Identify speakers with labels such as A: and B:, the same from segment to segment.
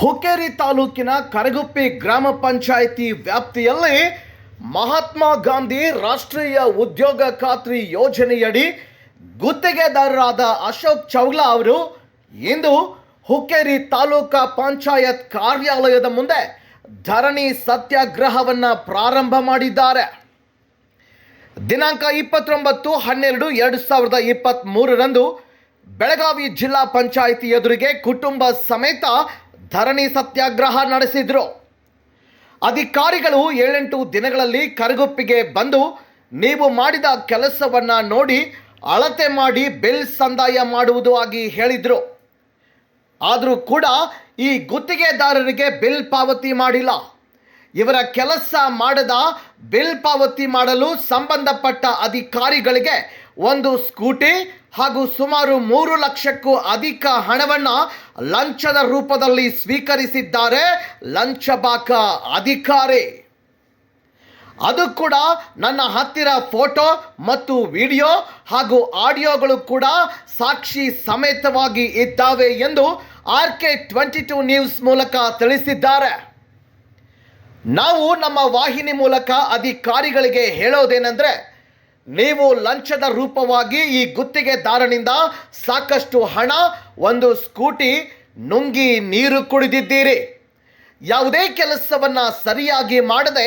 A: ಹುಕ್ಕೇರಿ ತಾಲೂಕಿನ ಕರಗುಪ್ಪಿ ಗ್ರಾಮ ಪಂಚಾಯಿತಿ ವ್ಯಾಪ್ತಿಯಲ್ಲಿ ಮಹಾತ್ಮ ಗಾಂಧಿ ರಾಷ್ಟ್ರೀಯ ಉದ್ಯೋಗ ಖಾತ್ರಿ ಯೋಜನೆಯಡಿ ಗುತ್ತಿಗೆದಾರರಾದ ಅಶೋಕ್ ಚೌಗ್ಲಾ ಅವರು ಇಂದು ಹುಕ್ಕೇರಿ ತಾಲೂಕಾ ಪಂಚಾಯತ್ ಕಾರ್ಯಾಲಯದ ಮುಂದೆ ಧರಣಿ ಸತ್ಯಾಗ್ರಹವನ್ನ ಪ್ರಾರಂಭ ಮಾಡಿದ್ದಾರೆ. ದಿನಾಂಕ ಇಪ್ಪತ್ತೊಂಬತ್ತು ಹನ್ನೆರಡು ಎರಡು ಸಾವಿರದ ಇಪ್ಪತ್ತ್ ಮೂರರಂದು ಬೆಳಗಾವಿ ಜಿಲ್ಲಾ ಪಂಚಾಯಿತಿ ಎದುರಿಗೆ ಕುಟುಂಬ ಸಮೇತ ಧರಣಿ ಸತ್ಯಾಗ್ರಹ ನಡೆಸಿದ್ರು. ಅಧಿಕಾರಿಗಳು ಏಳೆಂಟು ದಿನಗಳಲ್ಲಿ ಕರಗುಪ್ಪಿಗೆ ಬಂದು ನೀವು ಮಾಡಿದ ಕೆಲಸವನ್ನ ನೋಡಿ ಅಳತೆ ಮಾಡಿ ಬಿಲ್ ಸಂದಾಯ ಮಾಡುವುದು ಆಗಿ ಹೇಳಿದರು. ಆದರೂ ಕೂಡ ಈ ಗುತ್ತಿಗೆದಾರರಿಗೆ ಬಿಲ್ ಪಾವತಿ ಮಾಡಿಲ್ಲ. ಇವರ ಕೆಲಸ ಮಾಡದ ಬಿಲ್ ಪಾವತಿ ಮಾಡಲು ಸಂಬಂಧಪಟ್ಟ ಅಧಿಕಾರಿಗಳಿಗೆ ಒಂದು ಸ್ಕೂಟಿ ಹಾಗೂ ಸುಮಾರು ಮೂರು ಲಕ್ಷಕ್ಕೂ ಅಧಿಕ ಹಣವನ್ನು ಲಂಚದ ರೂಪದಲ್ಲಿ ಸ್ವೀಕರಿಸಿದ್ದಾರೆ ಲಂಚಬಾಕ ಅಧಿಕಾರಿ. ಅದು ಕೂಡ ನನ್ನ ಹತ್ತಿರ ಫೋಟೋ ಮತ್ತು ವಿಡಿಯೋ ಹಾಗೂ ಆಡಿಯೋಗಳು ಕೂಡ ಸಾಕ್ಷಿ ಸಮೇತವಾಗಿ ಇದ್ದಾವೆ ಎಂದು R K twenty two news ಮೂಲಕ ತಿಳಿಸಿದ್ದಾರೆ. ನಾವು ನಮ್ಮ ವಾಹಿನಿ ಮೂಲಕ ಅಧಿಕಾರಿಗಳಿಗೆ ಹೇಳೋದೇನೆಂದರೆ ನೀವು ಲಂಚದ ರೂಪವಾಗಿ ಈ ಗುತ್ತಿಗೆದಾರನಿಂದ ಸಾಕಷ್ಟು ಹಣ, ಒಂದು ಸ್ಕೂಟಿ, ನುಂಗಿ ನೀರು ಕುಡಿದಿದ್ದೀರಿ. ಯಾವುದೇ ಕೆಲಸವನ್ನು ಸರಿಯಾಗಿ ಮಾಡದೆ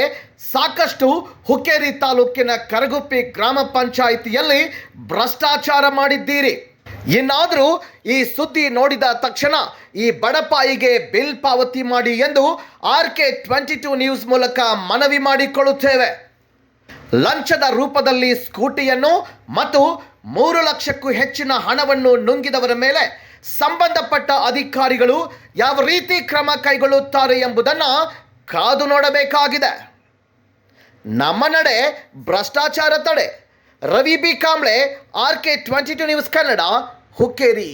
A: ಸಾಕಷ್ಟು ಹುಕ್ಕೇರಿ ತಾಲೂಕಿನ ಕರಗುಪ್ಪಿ ಗ್ರಾಮ ಪಂಚಾಯಿತಿಯಲ್ಲಿ ಭ್ರಷ್ಟಾಚಾರ ಮಾಡಿದ್ದೀರಿ. ಇನ್ನಾದರೂ ಈ ಸುದ್ದಿ ನೋಡಿದ ತಕ್ಷಣ ಈ ಬಡಪಾಯಿಗೆ ಬಿಲ್ ಪಾವತಿ ಮಾಡಿ ಎಂದು R K twenty two news ಮೂಲಕ ಮನವಿ ಮಾಡಿಕೊಳ್ಳುತ್ತೇವೆ. ಲಂಚದ ರೂಪದಲ್ಲಿ ಸ್ಕೂಟಿಯನ್ನು ಮತ್ತು ಮೂರು ಲಕ್ಷಕ್ಕೂ ಹೆಚ್ಚಿನ ಹಣವನ್ನು ನುಂಗಿದವರ ಮೇಲೆ ಸಂಬಂಧಪಟ್ಟ ಅಧಿಕಾರಿಗಳು ಯಾವ ರೀತಿ ಕ್ರಮ ಕೈಗೊಳ್ಳುತ್ತಾರೆ ಎಂಬುದನ್ನು ಕಾದು ನೋಡಬೇಕಾಗಿದೆ. ನಮ್ಮ ನಡೆ ಭ್ರಷ್ಟಾಚಾರ ತಡೆ. Ravi B. Kamble R K twenty two news Kannada Hukkeri.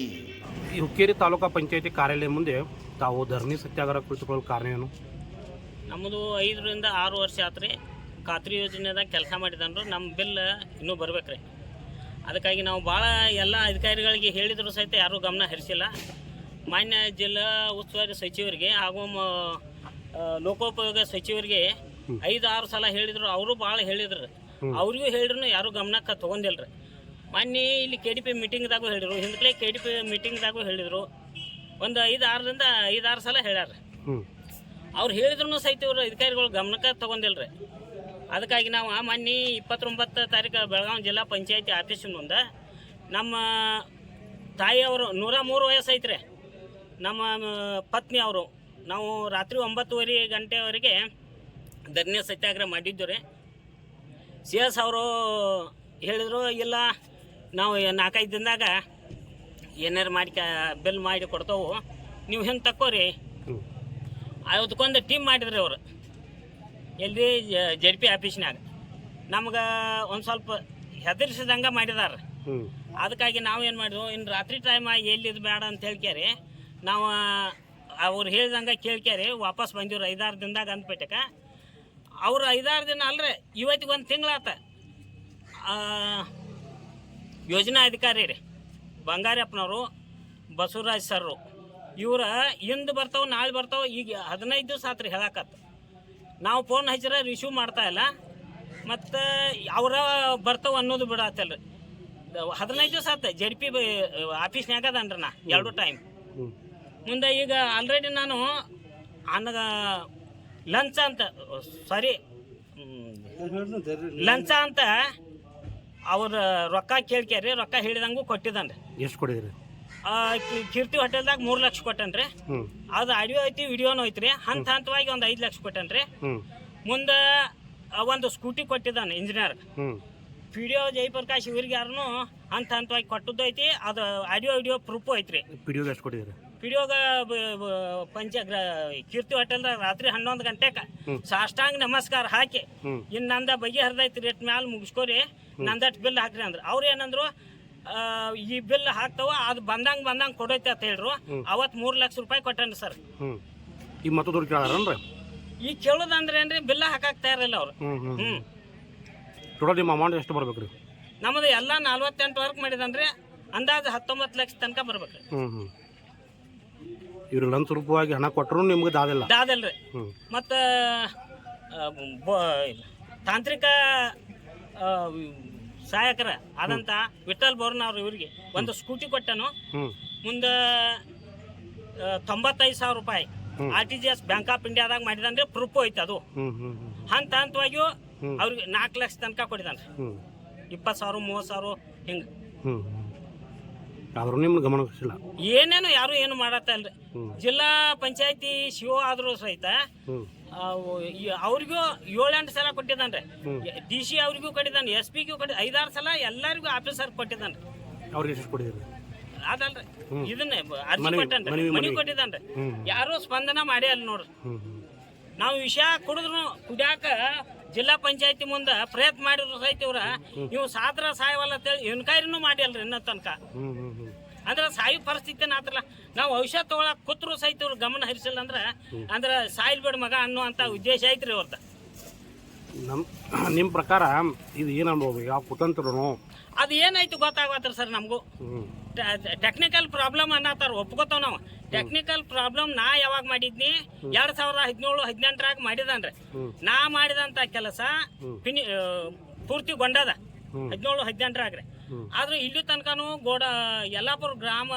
B: ಈ ಹುಕ್ಕೇರಿ ತಾಲೂಕಾ ಪಂಚಾಯತಿ ಕಾರ್ಯಾಲಯ ಮುಂದೆ ತಾವು ಧರಣಿ ಸತ್ಯಾಗ್ರಹ ಕುಳಿತುಕೊಳ್ಳಲು ಕಾರಣ ಏನು?
C: ನಮ್ಮದು ಐದರಿಂದ ಆರು ವರ್ಷ ಆತ್ರಿ. ಖಾತ್ರಿ ಯೋಜನೆದಾಗ ಕೆಲಸ ಮಾಡಿದನ್ರು ನಮ್ಮ ಬಿಲ್ ಇನ್ನೂ ಬರ್ಬೇಕು ರೀ ಅದಕ್ಕಾಗಿ ನಾವು ಭಾಳ ಎಲ್ಲ ಅಧಿಕಾರಿಗಳಿಗೆ ಹೇಳಿದ್ರು ಸಹಿತ ಯಾರೂ ಗಮನ ಹರಿಸಿಲ್ಲ. ಮಾನ್ಯ ಜಿಲ್ಲಾ ಉಸ್ತುವಾರಿ ಸಚಿವರಿಗೆ ಹಾಗೂ ಲೋಕೋಪಯೋಗ ಸಚಿವರಿಗೆ ಐದು ಆರು ಸಲ ಹೇಳಿದ್ರು ಅವರು ಭಾಳ ಹೇಳಿದ್ರು. ಅವ್ರಿಗೂ ಹೇಳಿದ್ರು ಯಾರೂ ಗಮನಕ್ಕೆ ತೊಗೊಂಡಿಲ್ಲ ರೀ ಮೊನ್ನೆ ಇಲ್ಲಿ ಕೆ ಡಿ ಪಿ ಮೀಟಿಂಗ್ದಾಗೂ ಹೇಳಿದ್ರು ಹಿಂದ್ಲೇ ಕೆ ಡಿ ಪಿ ಮೀಟಿಂಗ್ದಾಗೂ ಹೇಳಿದರು. ಒಂದು ಐದು ಆರರಿಂದ ಐದು ಆರು ಸಲ ಹೇಳ್ಯಾರ. ಅವ್ರು ಹೇಳಿದ್ರು ಸಹಿತ ಇವರು ಅಧಿಕಾರಿಗಳು ಗಮನಕ್ಕೆ ತಗೊಂಡಿಲ್ರಿ. ಅದಕ್ಕಾಗಿ ನಾವು ಆ ಮೊನ್ನೆ ಇಪ್ಪತ್ತೊಂಬತ್ತು ತಾರೀಕು ಬೆಳಗಾವಿ ಜಿಲ್ಲಾ ಪಂಚಾಯತಿ ಆಫೀಸ್ ಮುಂದೆ ನಮ್ಮ ತಾಯಿಯವರು ನೂರ ಮೂರು ವಯಸ್ಸು ಐತ್ರಿ. ನಮ್ಮ ಪತ್ನಿ ಅವರು. ನಾವು ರಾತ್ರಿ ಒಂಬತ್ತುವರೆ ಗಂಟೆವರೆಗೆ ಧರ್ಣಿ ಸತ್ಯಾಗ್ರಹ ಮಾಡಿದ್ದು ರೀ. ಸಿ ಎಸ್ ಅವರು ಹೇಳಿದರು ಇಲ್ಲ ನಾವು ನಾಲ್ಕೈದು ದಿನದಾಗ ಏನಾರು ಮಾಡಿ ಬಿಲ್ ಮಾಡಿ ಕೊಡ್ತಾವು. ನೀವು ಹಿಂಗೆ ತಕ್ಕೋರಿ. ಅದಕ್ಕೊಂದು ಟೀಮ್ ಮಾಡಿದ್ರಿ ಅವರು. ಎಲ್ಲಿ ಜಡ್ ಪಿ ಆಫೀಸ್ನಾಗ ನಮ್ಗೆ ಒಂದು ಸ್ವಲ್ಪ ಹೆದರ್ಸಿದಂಗೆ ಮಾಡಿದಾರೆ. ಅದಕ್ಕಾಗಿ ನಾವು ಏನು ಮಾಡಿದ್ವು ಇನ್ನು ರಾತ್ರಿ ಟೈಮ್ ಎಲ್ಲಿದ್ದು ಬೇಡ ಅಂತ ಹೇಳ್ಕ್ಯಾರಿ ನಾವು ಅವ್ರು ಹೇಳ್ದಂಗೆ ಕೇಳ್ಕ್ಯಾರಿ ವಾಪಸ್ ಬಂದಿವ್ರು ಐದಾರು ದಿನದಾಗ ಅಂದ್ಬಿಟ್ಟಕ ಅವ್ರು ಐದಾರು ದಿನ ಅಲ್ರಿ ಇವತ್ತಿಗೆ ಒಂದು ತಿಂಗಳಾತ. ಯೋಜನಾ ಅಧಿಕಾರಿ ರೀ ಬಂಗಾರಪ್ಪನವರು ಬಸವರಾಜ್ ಸರ್ರು. ಇವ್ರ ಇಂದು ಬರ್ತಾವ ನಾಳೆ ಬರ್ತಾವೆ ಈಗ ಹದಿನೈದು ದಿವಸ ಆತ್ರಿ ಹೇಳಕತ್ತ. ನಾವು ಫೋನ್ ಹಚ್ಚಿದ್ರೆ ರಿಸೀವ್ ಮಾಡ್ತಾ ಇಲ್ಲ. ಮತ್ತು ಅವರ ಬರ್ತಾವ ಅನ್ನೋದು ಬಿಡತ್ತಲ್ಲ ಹದಿನೈದು ದಿವಸ ಆತ ಜೆಡ್ ಪಿ ಆಫೀಸ್ನ್ಯಾಗ ಅದನ್ರಿ ನಾ, ಎರಡು ಟೈಮ್ ಮುಂದೆ ಈಗ ಆಲ್ರೆಡಿ ನಾನು ಅನ್ನ ಲಂಚ ಅಂತ ಸಾರಿ ಲಂಚ ಅಂತ ಅವ್ರ ರೊಕ್ಕ ಕೇಳ್ಕ್ಯಾರಿ, ರೊಕ್ಕ ಹೇಳಿದಂಗೂ ಕೊಟ್ಟಿದ್ದಾನೆ
B: ಎಷ್ಟು ಕೊಡಿದ್ರಿ
C: ಕೀರ್ತಿ ಹೋಟೆಲ್ದಾಗ ಮೂರು ಲಕ್ಷ ಕೊಟ್ಟನ್ರಿ.
B: ಹ್ಞೂ
C: ಅದು ಆಡಿಯೋ ಐತಿ ವಿಡಿಯೋನು ಐತ್ರಿ. ಹಂತ ಹಂತವಾಗಿ ಒಂದು ಐದು ಲಕ್ಷ ಕೊಟ್ಟನ್ರಿ.
B: ಹ್ಞೂ
C: ಮುಂದೆ ಒಂದು ಸ್ಕೂಟಿ ಕೊಟ್ಟಿದ್ದಾನೆ ಇಂಜಿನಿಯರ್
B: ಹ್ಞೂ
C: ವಿಡಿಯೋ ಜಯಪ್ರಕಾಶ್ ಇವ್ರಿಗೆ ಹಂತ ಹಂತವಾಗಿ ಕೊಟ್ಟದ್ದು ಐತಿ. ಅದು ಆಡಿಯೋ ವಿಡಿಯೋ ಪ್ರೂಫು ಐತ್ರಿ.
B: ವಿಡಿಯೋಗೆ ಎಷ್ಟು
C: ಪಂಚ ಗ್ರ- ಕೀರ್ತಿ ಹೋಟೆಲ್ದಾಗ ರಾತ್ರಿ ಹನ್ನೊಂದು
B: ಗಂಟೆಕ.
C: ಸಾಷ್ಟಾಂಗ ನಮಸ್ಕಾರ ಹಾಕಿ.
B: ಹ್ಞೂ
C: ಇನ್ನು ನಂದ ಬಗೆಹರ್ದೈತಿ ರೇಟ್ ಮ್ಯಾಲ ಮುಗಿಸ್ಕೋರಿ. ನಂದಟ್ ಬಿಲ್ ಹಾಕ್ರಿ ಅಂದ್ರೆ. ಅವ್ರು ಏನಂದ್ರು ಆ, ಈ ಬಿಲ್ ಹಾಕ್ತಾವ ಅದು ಬಂದಂಗ್ ಬಂದಂಗ್ ಕೊಡೈತೆ ಅಂತ ಹೇಳ್ರು. ಅವತ್ತು ಮೂರ್ ಲಕ್ಷ ರೂಪಾಯಿ ಕೊಟ್ಟನ್ರಿ ಸರ್.
B: ಈ ಮತ್ತೆ ದುಡ್ಡು ಕೇಳಾರನ್ರಿ?
C: ಈಗ ಕೇಳೋದಂದ್ರೆ ಏನ್ರಿ ಬಿಲ್ ಹಾಕಕ್ ತಯಾರಿಲ್ಲ ಅವ್ರು.
B: ಹ್ಞೂ ಟೋಟಲ್ ನಿಮ್ಮ ಅಮೌಂಟ್ ಎಷ್ಟು ಬರ್ಬೇಕ್ರಿ? ರೀ
C: ನಮ್ಮದು ಎಲ್ಲ ನಲ್ವತ್ತೆಂಟು ವರ್ಕ್ ಮಾಡಿದಂದ್ರೆ ಅಂದಾಜು ಹತ್ತೊಂಬತ್ತು ಲಕ್ಷ ತನಕ ಬರ್ಬೇಕು
B: ಹ್ಞೂ ಹ್ಞೂ ಇವ್ರು ಲಂಚ ರೂಪವಾಗಿ ಹಣ ಕೊಟ್ಟರು ನಿಮ್ಗೆ ದಾದಿಲ್ಲ.
C: ದಾದಲ್ರಿ.
B: ಹ್ಞೂ
C: ಮತ್ತು ತಾಂತ್ರಿಕ ಆ, ಸಹಾಯಕರ ಆದಂತ ವಿಠಲ್ ಅವರು ಇವರಿಗೆ. ಒಂದು ಸ್ಕೂಟಿ ಕೊಟ್ಟನು. ಮುಂದೆ ತೊಂಬತ್ತೈದು ಸಾವಿರ ರೂಪಾಯಿ. R T G S bank of ಇಂಡಿಯಾದಾಗ ಮಾಡಿದಂದ್ರೆ ಪ್ರೂಫ್ ಹೋಯ್ತು ಅದು. ಹಂತ ಹಂತವಾಗಿಯೂ. ಅವ್ರಿಗೆ ನಾಲ್ಕು ಲಕ್ಷ ತನಕ ಕೊಡಿದಾನೆ
B: ಹ್ಞೂ
C: ಇಪ್ಪತ್ತು ಸಾವಿರ ಮೂವತ್ತು ಸಾವಿರ ಹಿಂಗೆ.
B: ಅವರು ಆದರೂ ನಿಮ್ಗೆ ಗಮನ ಹರಿಸಿಲ್ಲ
C: ಏನೇನು ಯಾರು ಏನು ಮಾಡತ್ತ ಜಿಲ್ಲಾ ಪಂಚಾಯತಿ ಶಿವ ಆದರೂ ಸಹಿತ ಅವ್ರಿಗೂ ಏಳೆಂಟು ಸಲ ಕೊಟ್ಟಿದ್ದಾನ್ರಿ.
B: ರೀ
C: ಡಿ ಸಿ ಅವ್ರಿಗೂ ಕೊಟ್ಟಿದ್ದಾನೆ ಎಸ್ ಪಿಗೂ ಕೊಟ್ಟಿ ಐದಾರು ಸಲ ಎಲ್ಲರಿಗೂ ಆಫೀಸರ್ ಕೊಟ್ಟಿದ್ದಾನೆ
B: ಅವ್ರಿಗೆ ಎಷ್ಟು ಕೊಟ್ಟಿದ್ದೀರಿ?
C: ಅದಲ್ರಿ. ಇದನ್ನೇ ಅರ್ಜಿ ಕೊಟ್ಟನ್ರಿ. ಕೊಟ್ಟಿದ್ದಾನ್ರಿ.
B: ಹ್ಞೂ
C: ಯಾರೂ ಸ್ಪಂದನ ಮಾಡಿ ಅಲ್ಲಿ ನೋಡ್ರಿ. ನಾವು ವಿಷಯ ಕುಡಿದ್ರು ಕುಡಿಯಾಕ ಜಿಲ್ಲಾ ಪಂಚಾಯತಿ ಮುಂದೆ ಪ್ರಯತ್ನ ಮಾಡಿದ್ರು ಸಹಿತ ಇವ್ರ. ನೀವು ಸಾತ್ರ ಸಾಯವಲ್ಲ ಅಂತೇಳಿ ಇನ್ಕೈರಿನೂ ಮಾಡಿ ಅಲ್ರಿ ಇನ್ನೂ ತನಕ. ಅಂದ್ರೆ ಸಾಯೋ ಪರಿಸ್ಥಿತಿ ಆತಲ್ಲ ನಾವು ಔಷಧ ತಗೊಳಕ್ ಕೂತ್ರು ಸಹಿತ ಇವ್ರು ಗಮನ ಹರಿಸಿಲ್ಲ ಅಂದ್ರೆ ಅಂದ್ರೆ ಸಾಯಿಲ್ ಬೇಡ ಮಗ ಅನ್ನುವಂಥ ಉದ್ದೇಶ ಐತ್ರಿ ಅವ್ರದ್ದು
B: ನಮ್ಮ ನಿಮ್ಮ ಪ್ರಕಾರ ಇದು ಏನು ಅನ್ಬೋದು ಯಾವ ಕುತಂತ್ರನು?
C: ಅದು ಏನಾಯ್ತು ಗೊತ್ತಾಗತ್ರಿ ಸರ್ ನಮಗೂ? ಟೆಕ್ನಿಕಲ್ ಪ್ರಾಬ್ಲಮ್ ಅನ್ನತ್ತಾರ ಒಪ್ಕೋತಾವ ನಾವು. ಟೆಕ್ನಿಕಲ್ ಪ್ರಾಬ್ಲಮ್ ನಾ ಯಾವಾಗ ಮಾಡಿದ್ನಿ? ಎರಡ್ ಸಾವಿರದ ಹದಿನೇಳು ಹದಿನೆಂಟರಾಗ ಮಾಡಿದನ್ರಿ. ನಾ ಮಾಡಿದಂತ ಕೆಲಸ ಪೂರ್ತಿ
B: ಗೊಂಡದ.
C: ಹದಿನೇಳು ಹದಿನೆಂಟರಾಗ್ರಿ
B: ಆಗ್ರೆ.
C: ಆದ್ರೆ ಇಲ್ಲಿ ತನಕನು ಗೋಡ ಯಲ್ಲಾಪುರ ಗ್ರಾಮ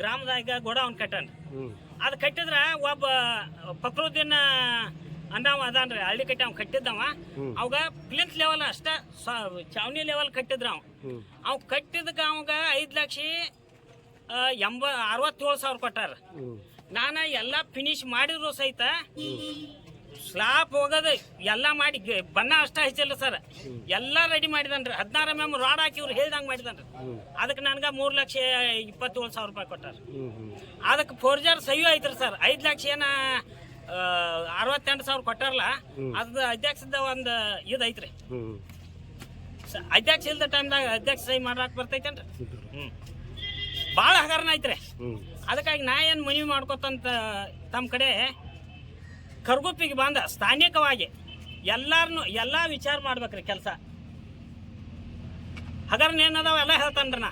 C: ಗ್ರಾಮದಾಗ ಗೋಡ ಅವ್ನು
B: ಹ್ಞೂ
C: ಅದು ಕಟ್ಟಿದ್ರ ಒಬ್ಬ ಫಕ್ರುದ್ದೀನ್ ಅನ್ನವ ಅದಾನ್ರಿ ಹಳ್ಳಿ ಕಟ್ಟಿ ಅವ್ನು ಕಟ್ಟಿದ್ದವ. ಅವಾಗ ಪ್ಲಿಂತ್ ಲೆವೆಲ್ ಅಷ್ಟ ಚಾವಣಿ ಲೆವೆಲ್ ಕಟ್ಟಿದ್ರ ಅವ್ ಅವ್ ಕಟ್ಟಿದಕ್ಕೆ ಅವಾಗ ಐದು ಲಕ್ಷ ಎಂಬ ಅರವತ್ತೇಳು ಸಾವಿರ ಕೊಟ್ಟಾರ. ನಾನು ಎಲ್ಲ ಫಿನಿಶ್ ಮಾಡಿದ್ರು ಸಹಿತ ಸ್ಲಾಪ್ ಹೋಗೋದು ಎಲ್ಲ ಮಾಡಿ ಬಣ್ಣ ಅಷ್ಟ ಹಚ್ಚಿಲ್ಲ ಸರ್ ಎಲ್ಲ ರೆಡಿ ಮಾಡಿದನ್ರಿ. ಹದಿನಾರು ಮ್ಯಾಮ್ ರಾಡ್ ಹಾಕಿ ಇವ್ರು ಹೇಳ್ದಂಗೆ ಮಾಡಿದನ್ರಿ. ಅದಕ್ಕೆ ನನಗೆ ಮೂರು ಲಕ್ಷ ಇಪ್ಪತ್ತೇಳು ಸಾವಿರ ರೂಪಾಯಿ ಕೊಟ್ಟಾರ. ಅದಕ್ಕೆ ಫೋರ್ಜರ್ ಸಹಿ ಐತ್ರಿ ಸರ್ ಐದು ಲಕ್ಷ ಏನ ಅರವತ್ತೆಂಟು ಸಾವಿರ ಕೊಟ್ಟಾರಲ್ಲ ಅದ ಅಧ್ಯಕ್ಷದ ಒಂದು ಇದು ಐತ್ರಿ. ಅಧ್ಯಕ್ಷ ಇಲ್ದ ಟೈಮ್ದಾಗ ಅಧ್ಯಕ್ಷ ಸಹಿ ಮಾಡಕ್ ಬರ್ತೈತೇನ್ರಿ. ಹ್ಞೂ ಭಾಳ ಹಗರಣ ಐತ್ರಿ. ಅದಕ್ಕಾಗಿ ನಾ ಏನು ಮನವಿ ಮಾಡ್ಕೊತಂತ ತಮ್ಮ ಕಡೆ ಕರ್ಗುಪ್ಪಿಗೆ ಬಂದ ಸ್ಥಾನಿಕವಾಗಿ ಎಲ್ಲಾರನು ಎಲ್ಲ ವಿಚಾರ ಮಾಡ್ಬೇಕ್ರಿ ಕೆಲಸ. ಹಗರಣ ಏನದಾವ ಎಲ್ಲ ಹೇಳ್ತಾನ್ರಿ ನಾ.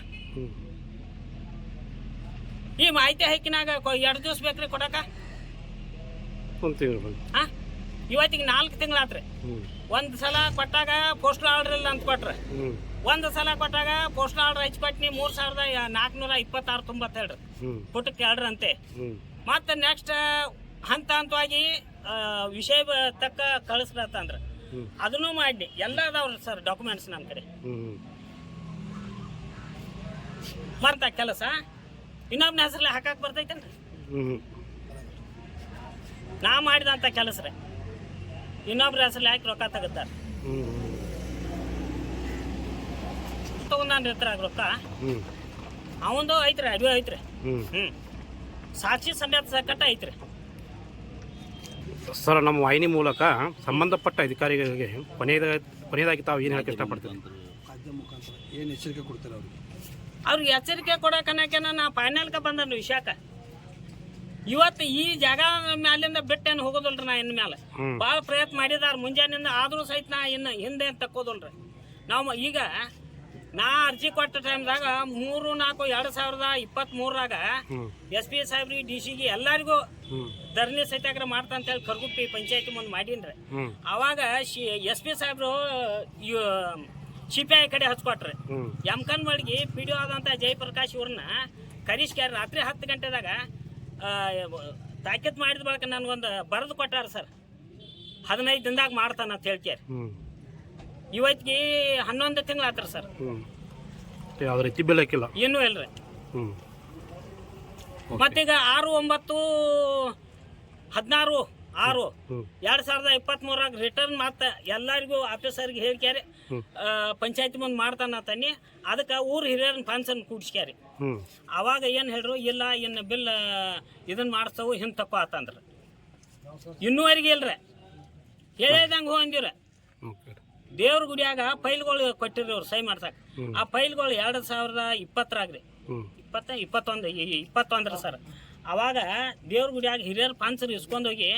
C: ಈ ಮಾಹಿತಿ ಹೈಕಿನಾಗ ಎರಡು ದಿವಸ ಬೇಕ್ರಿ ಕೊಡಕ?
B: ತಿಂಗಳು
C: ಇವತ್ತಿಗೆ ನಾಲ್ಕು ತಿಂಗಳಾತ್ರಿ ಒಂದು ಸಲ ಕೊಟ್ಟಾಗ ಪೋಸ್ಟಲ್ ಆರ್ಡರ್ ಇಲ್ಲ ಅಂತ ಕೊಟ್ರಿ. ಒಂದ್ ಸಲ ಕೊಟ್ಟಾಗ ಪೋಸ್ಟಲ್ ಆರ್ಡರ್ ಹಚ್ಚಿ ಕೊಟ್ನಿ ಮೂರು ಸಾವಿರದ ನಾಲ್ಕುನೂರ ಇಪ್ಪತ್ತಾರು ತುಂಬತ್ತೆರಡ್ರಿ
B: ಹ್ಞೂ
C: ಪುಟಕ್ಕೆ ಎರಡ್ರ ಅಂತೆ
B: ಹ್ಞೂ
C: ಮತ್ತೆ ನೆಕ್ಸ್ಟ್ ಹಂತ ಹಂತವಾಗಿ ವಿಷಯ ತಕ್ಕ ಕಳಿಸ್ಲತ್ತಂದ್ರ ಅದನ್ನು ಮಾಡಿ. ಎಲ್ಲ ಅದಾವ್ರಿ ಸರ್ ಡಾಕ್ಯುಮೆಂಟ್ಸ್ ನಮ್ಮ ಕಡೆ. ಮಾಡ್ತಾ ಕೆಲಸ. ಇನ್ನೊಬ್ಬನ ಹೆಸರಲ್ಲಿ ಹಾಕಕ್ ಬರ್ತೈತೇನ್ರಿ? ನಾ ಮಾಡಿದಂಥ ಕೆಲಸ ರೀ. ಇನ್ನೊಬ್ರ ಹೆಸರಲ್ಲಿ ಹಾಕಿ ರೊಕ್ಕ ತೆಗಿತಾರೆ
B: ಹ್ಞೂ
C: ಹತ್ರ ರೊಕ್ಕ. ಅವಂದು ಐತ್ರಿ ಅಡುಗೆ ಐತ್ರಿ.
B: ಹ್ಞೂ
C: ಸಾಕ್ಷಿ ಸಮೇತ ಸಕಟ್ಟ ಐತ್ರಿ.
B: ಸರ್ ನಮ್ಮ ವಾಹಿನಿ ಮೂಲಕ ಸಂಬಂಧಪಟ್ಟ ಅಧಿಕಾರಿಗಳಿಗೆ ಕೊನೆಯದಾಗಿ ಕೊನೆಯದಾಗಿ ತಾವು ಏನು ಹೇಳಕ್ಕೆ
D: ಇಷ್ಟಪಡ್ತೀವಿ ಏನು ಎಚ್ಚರಿಕೆ ಕೊಡ್ತಾರೆ ಅವ್ರಿಗೆ?
C: ಅವ್ರಿಗೆ ಎಚ್ಚರಿಕೆ ಕೊಡಕನಕೇನ ನಾ ಫೈನಲ್ಗೆ ಬಂದನು ವಿಷಯಕ್ಕೆ ಇವತ್ತು ಈ ಜಾಗ ಮ್ಯಾಲಿಂದ ಬಿಟ್ಟೇನು ಹೋಗೋದಿಲ್ರಿ ನಾ
B: ಇನ್ಮೇಲೆ.
C: ಭಾಳ ಪ್ರಯತ್ನ ಮಾಡಿದಾರ. ಮುಂಜಾನೆಯಿಂದ ಆದರೂ ಸಹಿತ ನಾ ಇನ್ನು ಹಿಂದೆ ತಕ್ಕೋದಿಲ್ರಿ. ನಾವು ಈಗ ನಾ ಅರ್ಜಿ ಕೊಟ್ಟ ಟೈಮ್ದಾಗ ಮೂರು ನಾಲ್ಕು ಎರಡ್ ಸಾವಿರದ ಇಪ್ಪತ್ತ್
B: ಮೂರಾಗ
C: ಎಸ್ ಪಿ ಸಾಹೇಬ್ರಿಗೆ ಡಿ ಸಿಗೆ ಎಲ್ಲರಿಗೂ ಧರಣಿ ಸತ್ಯಾಗ್ರಹ ಮಾಡ್ತಾ ಅಂತೇಳಿ ಕರ್ಗುಪ್ಪಿ ಪಂಚಾಯತಿ ಮುಂದೆ ಮಾಡೀನ್ರಿ. ಅವಾಗ ಶಿ ಎಸ್ ಪಿ ಸಾಹೇಬ್ರು ಸಿಪಿಐ ಕಡೆ ಹಚ್ಕೊಟ್ರಿ.
B: ಹ್ಞೂ
C: ಯಮಕನ್ಮಳ್ಗಿ ಪಿ ಡಿ ಆದಂಥ ಜಯಪ್ರಕಾಶ್ ಇವ್ರನ್ನ ಕರಿಸ್ಕ್ಯಾರ ರಾತ್ರಿ ಹತ್ತು ಗಂಟೆದಾಗ ಆ, ತಾಕೀತ್ ಮಾಡಿದ ಬಳಿಕ ನನಗೊಂದು ಬರೆದು ಕೊಟ್ಟಾರ ಸರ್. ಹದಿನೈದು ದಿನದಾಗ ಮಾಡ್ತಾನ ಅಂತ ಹೇಳ್ಕ್ಯಾರ
B: ಹ್ಞೂ
C: ಇವತ್ತಿಗೆ ಹನ್ನೊಂದು ತಿಂಗಳು ಆತ್ರಿ ಸರ್.
B: ಯಾವ ಯಾವ್ದು ರೀತಿ ಬೆಲೆ ಹಾಕಿಲ್ಲ.
C: ಇನ್ನೂ ಇಲ್ರಿ
B: ಹ್ಞೂ
C: ಮತ್ತೀಗ ಆರು ಒಂಬತ್ತು ಹದಿನಾರು ಆರು ಎರಡು ಸಾವಿರದ ಇಪ್ಪತ್ತ್ಮೂರಾಗ ರಿಟರ್ನ್ ಮತ್ತೆ ಎಲ್ಲರಿಗೂ ಆಫೀಸರ್ಗೆ ಹೇಳ್ಕ್ಯಾರಿ. ಪಂಚಾಯತಿ ಮುಂದೆ ಮಾಡ್ತಾನ ತನ್ನಿ. ಅದಕ್ಕೆ ಊರು ಹಿರಿಯರನ್ನ ಫಂಕ್ಷನ್ ಕೂಡಿಸ್ಕ್ಯಾರಿ. ಅವಾಗ ಏನು ಹೇಳ್ರು ಇಲ್ಲ ಇನ್ನು ಬಿಲ್ ಇದನ್ನ ಮಾಡಿಸ್ತಾವು ಹಿಂದೆ ತಪ್ಪ ಆತಂದ್ರ. ಇನ್ನೂವರೆಗೆ ಇಲ್ರಿ. ಹೇಳಿದಂಗೆ ಹೋ ಅಂದಿರ
B: ಓಕೆ
C: ದೇವ್ರ ಗುಡಿಯಾಗ ಫೈಲ್ಗಳು ಕೊಟ್ಟಿರಿ ಅವ್ರು ಸೈ
B: ಮಾಡ್ಸಕ್.
C: ಆ ಫೈಲ್ಗಳು ಎರಡು ಸಾವಿರದ ಇಪ್ಪತ್ತರಾಗ್ರಿ ಇಪ್ಪತ್ತ ಇಪ್ಪತ್ತೊಂದು ಇಪ್ಪತ್ತೊಂದ್ರ ಸರ್. ಅವಾಗ ದೇವ್ರ ಗುಡಿಯಾಗ ಹಿರಿಯರ್ ಪಾನ್ಸರ್ ಇಸ್ಕೊಂಡೋಗಿ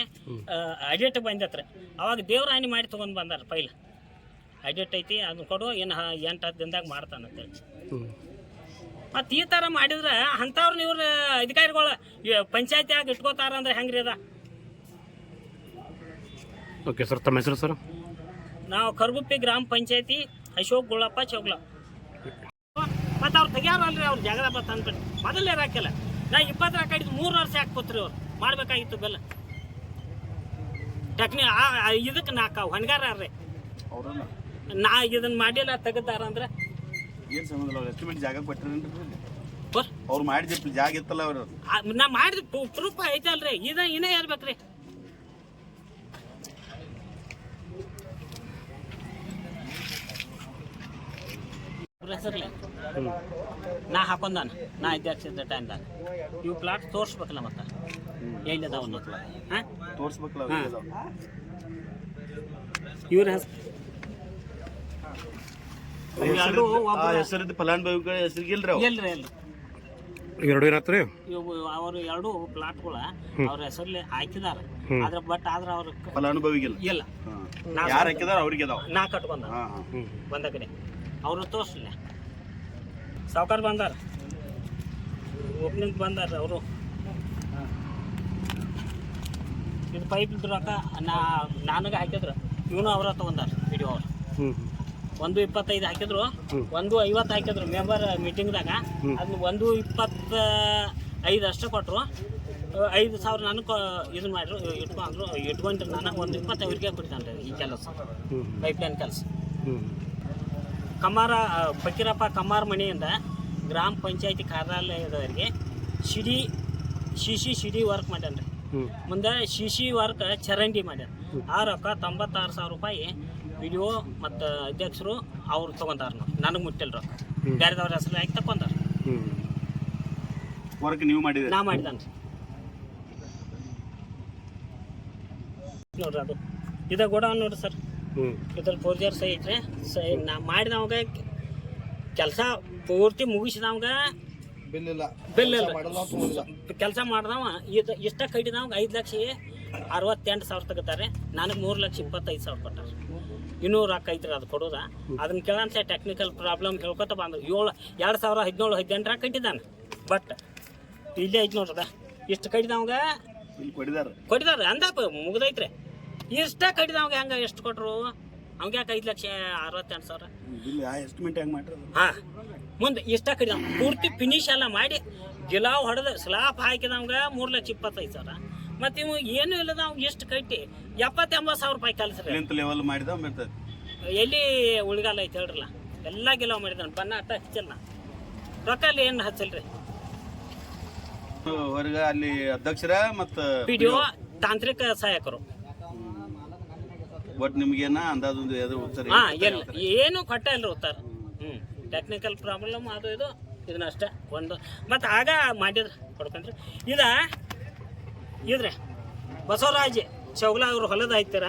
C: ಅಡಿಟ್ ಬಂದತ್ರಿ. ಅವಾಗ ದೇವ್ರ ಹಾನಿ ಮಾಡಿ ತೊಗೊಂಡು ಬಂದಾರ ಫೈಲ್. ಅಡಿಟ್ ಐತಿ ಅದನ್ನ ಕೊಡು ಏನು ಎಂಟು ಹತ್ತು ದಿನದಾಗ ಮಾಡ್ತಾನಂತೇಳಿ ಮತ್ತು ಈ ಥರ ಮಾಡಿದ್ರೆ ಅಂಥವ್ರನ್ನ ಇವ್ರ ಅಧಿಕಾರಿಗಳು ಆಗಿ ಇಟ್ಕೋತಾರ ಅಂದ್ರೆ ಹೆಂಗ್ರಿ ಅದ?
B: ಓಕೆ ಸರ್ ತಮ್ಮ ಹೆಸರು ಸರ್?
C: ನಾವು ಕರ್ಗುಪ್ಪಿ ಗ್ರಾಮ ಪಂಚಾಯತಿ ಅಶೋಕ್ ಗುಳಪ್ಪ ಚೌಗ್ಲ. ಮತ್ತು ಅವ್ರು ತೆಗ್ಯಾರಲ್ರಿ ಅವ್ರು ಜಾಗದ ಅಂದ್ಬಿಟ್ಟು. ಮೊದಲೇ ಹಾಕಿಲ್ಲ ನಾ ಇಪ್ಪತ್ತರ ಕಡಿದು ಮೂರು ವರ್ಷ ಹಾಕ್ಕೋತ್ರಿ ಅವ್ರು? ಮಾಡ್ಬೇಕಾಗಿತ್ತು ಬೆಲ್ಲ ಟಕ್ನಿ ಇದಕ್ಕೆ ನಾಕ ಹೊಣಗಾರ ರೀ
E: ಅವ್ರಲ್ಲ
C: ನಾ ಇದನ್ನ ಮಾಡಿಲ್ಲ ತೆಗದಾರ ಅಂದ್ರೆ.
E: ಏನು ಸಂಬಂಧ ಎಸ್ಟಿಮೇಟ್ ಜಾಗ ಅವ್ರು ಮಾಡಿದ ಜಾಗ ಇತ್ತಲ್ಲ ಅವ್ರು?
C: ನಾ ಮಾಡಿದ ಪ್ರೂಫ್ ಐತಲ್ರಿ. ಇದ ಇನ್ನೇ ಹೇಳ್ಬೇಕ್ರಿ. ಹೆಸರ್ಲೆ ನಾ ಹಾಕೊಂಡಾನ ನಾ ಅಧ್ಯಕ್ಷ ಇದ್ದ ಟೈಮ್ದಾಗ ಇವು ಪ್ಲಾಟ್ ತೋರಿಸ್ಬೇಕಲ್ಲ ಮತ್ತೆ? ಎಲ್ಲಿದಾವ ಅನ್ನೋದು ಹಾಂ?
E: ತೋರ್ಸ್ಬೇಕಲ್ಲ.
C: ಇವ್ರ ಹೆಸರು
E: ಹೆಸರಿದ್ದ ಫಲಾನುಭವಿಗಳ ಹೆಸರಿಗಿಲ್ರಿ ರೀ
C: ಎಲ್ರಿ ಎಲ್ರಿ
B: ಎರಡು ಏನಾಯ್ತು ರೀ
C: ಇವು ಅವರು ಎರಡು ಪ್ಲಾಟ್ಗಳ ಅವ್ರ ಹೆಸರಲ್ಲಿ ಹಾಕಿದಾರ. ಆದ್ರೆ ಬಟ್ ಆದ್ರೆ ಅವ್ರ
E: ಫಲಾನುಭವಿಗಿಲ್ಲ
C: ಇಲ್ಲ. ನಾ-
E: ಯಾರು ಹಾಕಿದಾರ ಅವ್ರಿಗೆ
C: ನಾ ಕಟ್ಕೊಂಡ ಬಂದ ಕಡೆ. ಅವರು ತೋರಿಸಲಿಲ್ಲ ಸಾವುಕಾರ ಬಂದಾರ? ಓಪನಿಂಗ್ ಬಂದಾರ ಅವರು. ಇದು ಪೈಪ್ ರೊಕ್ಕ ನಾ ನನಗೆ ಹಾಕಿದ್ರು. ಇವನು ಅವರ ತಗೊಂಡಾರ ವಿಡಿಯೋ ಅವ್ರು.
B: ಹ್ಞೂ
C: ಒಂದು ಇಪ್ಪತ್ತೈದು ಹಾಕಿದ್ರು ಒಂದು ಐವತ್ತು ಹಾಕಿದ್ರು ಮೆಂಬರ್ ಮೀಟಿಂಗ್ದಾಗ ಅದನ್ನ ಒಂದು ಇಪ್ಪತ್ತ ಐದು ಅಷ್ಟು ಕೊಟ್ಟರು ಐದು ಸಾವಿರ ನಾನು ಇದನ್ನ ಮಾಡ್ರು ಇಟ್ಕೊಂಡ್ರು ಇಟ್ಕೊಂಡ್ರು ನನಗೆ ಒಂದು ಇಪ್ಪತ್ತು ಅವ್ರಿಗೆ ಕೊಡ್ತಾನೆ ಈ ಕೆಲಸ.
B: ಪೈಪ್
C: ಲೈನ್ ಕೆಲಸ. ಕಮಾರ್ ಫಕೀರಪ್ಪ ಕಮ್ಮಾರ ಮನೆಯಿಂದ ಗ್ರಾಮ ಪಂಚಾಯತಿ ಕಾರ್ಯಾಲಯದವರಿಗೆ ಶಿಡಿ ಶಿಶಿ ಶಿಡಿ ವರ್ಕ್ ಮಾಡ್ಯಾನ್ರಿ.
B: ಹ್ಞೂ
C: ಮುಂದೆ ಶಿಶಿ ವರ್ಕ್ ಚರಂಡಿ ಮಾಡ್ಯಾರ. ಆ ರೊಕ್ಕ ತೊಂಬತ್ತಾರು ಸಾವಿರ ರೂಪಾಯಿ ವಿಡಿಯೋ ಮತ್ತು ಅಧ್ಯಕ್ಷರು ಅವ್ರು ತೊಗೊಂತಾರ ನನಗೆ ಮುಟ್ಟಿಲ್ಲ ರೊಕ್ಕ. ಬೇರೆದವ್ರ ಹೆಸರು ಹಾಕಿ ತಕೊಂತಾರ
E: ವರ್ಕ್ ನೀವು ಮಾಡಿದ
C: ನಾ ಮಾಡಿದಾನೆ ನೋಡ್ರಿ ಅದು. ಇದ ಗೋಡೌನ್ ನೋಡ್ರಿ ಸರ್.
B: ಹ್ಞೂ
C: ಇದ್ರ ಫೋರ್ಜರ್ ಸೈ ಐತ್ರಿ. ಸೈ ನಾ ಮಾಡಿದವಾಗ ಕೆಲಸ ಪೂರ್ತಿ ಮುಗಿಸಿದವಾಗ
D: ಬಿಲ್ ಇಲ್ಲ
C: ಬಿಲ್ ಇಲ್ಲ
D: ಮಾಡಲ್ಲ ತಗೊಂಡಿಲ್ಲ
C: ಕೆಲಸ ಮಾಡ್ದವ. ಇದು ಇಷ್ಟ ಕಟ್ಟಿದವಾಗ ಐದು ಲಕ್ಷ ಅರವತ್ತೆಂಟು ಸಾವಿರ ತಗೋತಾರೆ. ನನಗೆ ಮೂರು ಲಕ್ಷ ಇಪ್ಪತ್ತೈದು ಸಾವಿರ ಕೊಟ್ಟಾರೆ. ಇನ್ನೂ ರೊಕ್ಕ ಐತ್ರಿ ಅದು ಕೊಡೋದ. ಅದನ್ನ ಕೇಳಂತ ಟೆಕ್ನಿಕಲ್ ಪ್ರಾಬ್ಲಮ್ ಹೇಳ್ಕೊತ ಬಂದ್ರು. ಏಳು ಎರಡು ಸಾವಿರ ಹದಿನೇಳು ಹದಿನೆಂಟರಾಗ ಕಟ್ಟಿದ್ದಾನೆ. ಬಟ್ ಇಲ್ಲೇ ಐತಿ ನೋಡ್ರದ ಇಷ್ಟು ಕಟ್ಟಿದವಾಗ
E: ಕೊಡಿದಾರ.
C: ಕೊಟ್ಟಿದಾರೆ ಅಂದಪ್ಪ ಮುಗ್ದೈತ್ರಿ. ಇಷ್ಟ ಅವಾಗ ಹೆಂಗ ಎಷ್ಟು ಕೊಟ್ರು? ಅವ್ಗೆ ಯಾಕೆ ಐದು ಲಕ್ಷ ಅರವತ್ತೆಂಟು ಸಾವಿರ?
E: ಎಸ್ಟಿಮೇಟ್ ಹೆಂಗ್ ಮಾಡ್ರಿ ಅದು?
C: ಹಾ. ಮುಂದೆ ಇಷ್ಟ ಕಡಿದ ಪೂರ್ತಿ ಫಿನಿಶ್ ಎಲ್ಲ ಮಾಡಿ ಗಿಲಾವ್ ಹೊಡೆದ ಸ್ಲಾಪ್ ಹಾಕಿದವಂಗ ಮೂರು ಲಕ್ಷ ಇಪ್ಪತ್ತೈದು ಸಾವಿರ. ಮತ್ತು ಇವು ಏನು ಇಲ್ಲದ ಅವ್ಗೆ ಎಷ್ಟು ಕಟ್ಟಿ ಎಪ್ಪತ್ತೆಂಬತ್ತು ಸಾವಿರ ರೂಪಾಯಿ ಕಲ್ಸ್ರಿ
E: ಲೆವೆಲ್ ಮಾಡಿದ
C: ಎಲ್ಲಿ ಉಳಿಗಾಲ ಐತೆ ಹೇಳ್ರಲ್ಲ? ಎಲ್ಲ ಗಿಲಾವ್ ಮಾಡಿದವನು ಬನ್ನ ಅಟ್ಟ ಹಚ್ಚಲ್ಲ. ರೊಕ್ಕ ಅಲ್ಲಿ ಏನು ಹಚ್ಚಲ್ರಿ?
E: ಹೊರಗ ಅಲ್ಲಿ ಅಧ್ಯಕ್ಷರ ಮತ್ತು
C: ಪಿ ಡಿ ಒ ತಾಂತ್ರಿಕ ಸಹಾಯಕರು.
E: ಒಟ್ ನಿಮ್ಗೇನ ಅಂದಾಜು ಅದು ಉತ್ತರ
C: ಹಾ ಎಲ್ಲ ಏನು ಕೊಟ್ಟ ಇಲ್ರಿ ಉತ್ತರ. ಹ್ಞೂ ಟೆಕ್ನಿಕಲ್ ಪ್ರಾಬ್ಲಮ್ ಅದು ಇದು ಇದನ್ನ ಅಷ್ಟೇ ಒಂದು. ಮತ್ತು ಆಗ ಮಾಡಿದ್ರು ಕೊಡ್ಕೊಂಡ್ರಿ. ಇದ ಇದ್ರೆ ಬಸವರಾಜ್ ಚೌಗ್ಲ ಅವ್ರು ಹೊಲದ ಐತಿರ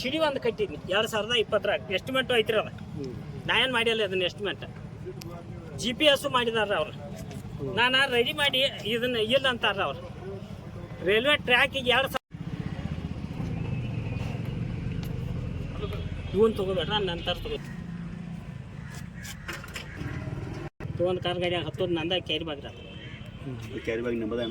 C: ಸಿಡಿ ಒಂದು ಕಟ್ಟಿದ್ನಿ ಎರಡು ಸಾವಿರದ ಇಪ್ಪತ್ತರಾಗ ಎಸ್ಟಿಮೇಟು ಐತ್ರಿ ಅದ. ನಾ ಏನು ಮಾಡಿಲ್ಲ ಅದನ್ನ ಎಸ್ಟಿಮೇಟ್ ಜಿ ಪಿ ಎಸ್ಸು ಮಾಡಿದಾರ ಅವ್ರು. ನಾನು ರೆಡಿ ಮಾಡಿ ಇದನ್ನ ಇಲ್ಲ ಅಂತಾರ ಅವ್ರು ರೈಲ್ವೆ ಟ್ರ್ಯಾಕಿಗೆ ಎರಡು ಇವನ್ ತಗೋಬೇಡ್ರ ನಂತರ ತಗೋ ತೊಗೊಂಡು ಕಾರ್ ಗಾಡಿ ಹತ್ತೋದು ನಂದ ಕ್ಯಾರಿ ಬಾಗ್ರ
E: ಕ್ಯಾರಿ ಬ್ಯಾಗ್ ನಂಬದ